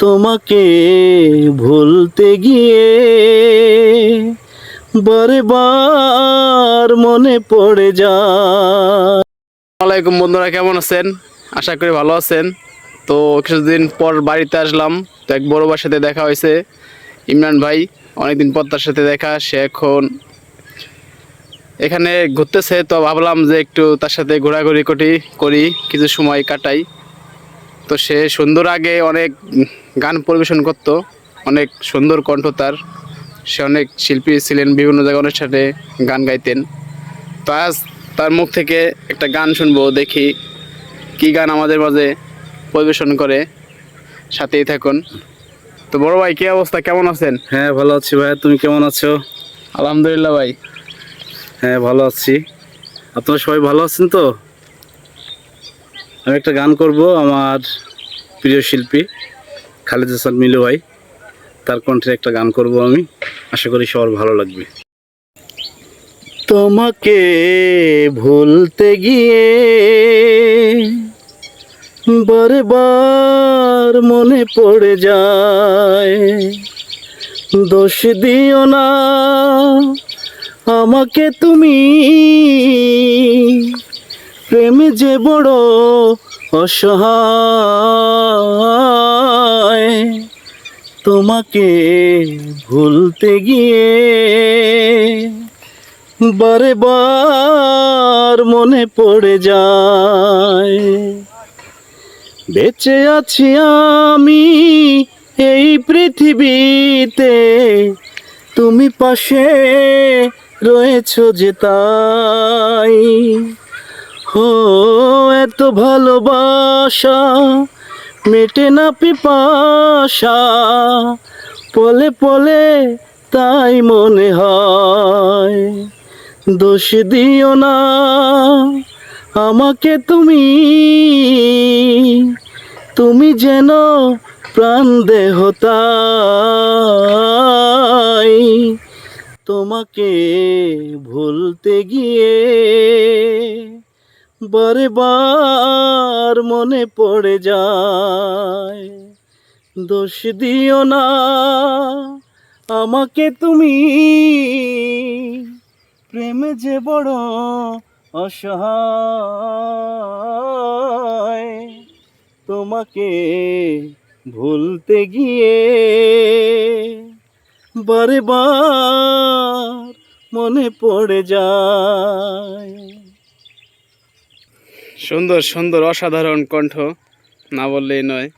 তোমাকে ভুলতে গিয়ে বারে বার মনে পড়ে যায়। আসসালামাইকুম বন্ধুরা, কেমন আছেন? আশা করি ভালো আছেন। তো কিছুদিন পর বাড়িতে আসলাম, তো এক বড় সাথে দেখা হয়েছে। ইমরান ভাই, অনেকদিন পর তার সাথে দেখা, সে এখন এখানে ঘুরতেছে, তো ভাবলাম যে একটু তার সাথে ঘোরাঘুরি করি করি, কিছু সময় কাটাই। তো সে সুন্দর আগে অনেক গান পরিবেশন করত অনেক সুন্দর কণ্ঠ তার। সে অনেক শিল্পী ছিলেন বিভিন্ন জায়গায় অনুষ্ঠানে গান গাইতেন। তো আজ তার মুখ থেকে একটা গান শুনব দেখি কি গান আমাদের মাঝে পরিবেশন করে। সাথেই থাকুন। তো বড় ভাই কি অবস্থা? কেমন আছেন? হ্যাঁ ভালো আছি ভাইয়া। তুমি কেমন আছো? আলহামদুলিল্লাহ ভাই। হ্যাঁ ভালো আছি। আপনারা সবাই ভালো আছেন তো? আমি একটা গান করব আমার প্রিয় শিল্পী খালেদ হাসান মিলু ভাই। তার কণ্ঠে একটা গান করব আমি। আশা করি সবার ভালো লাগবে। তোমাকে ভুলতে গিয়ে বারবার মনে পড়ে যায়। দোষ দিও না আমাকে তুমি। প্রেমে যে বড় অসহায়, তোমাকে ভুলতে গিয়ে বারে বার মনে পড়ে যায়। বেঁচে আছি আমি এই পৃথিবীতে, তুমি পাশে রয়েছ যে তাই। হো এত ভালোবাসা, মেটে না পিপাসা, পলে পলে তাই মনে হয়। দোষ দিও না, আমাকে তুমি তুমি যেন প্রাণ দেহতাই তোমাকে ভুলতে গিয়ে বারে বার মনে পড়ে যায়। দোষ দিও না, আমাকে তুমি প্রেমে যে বড় অসহায়, তোমাকে ভুলতে গিয়ে বারে বার মনে পড়ে যায়। সুন্দর সুন্দর অসাধারণ কণ্ঠ না বললেই নয়।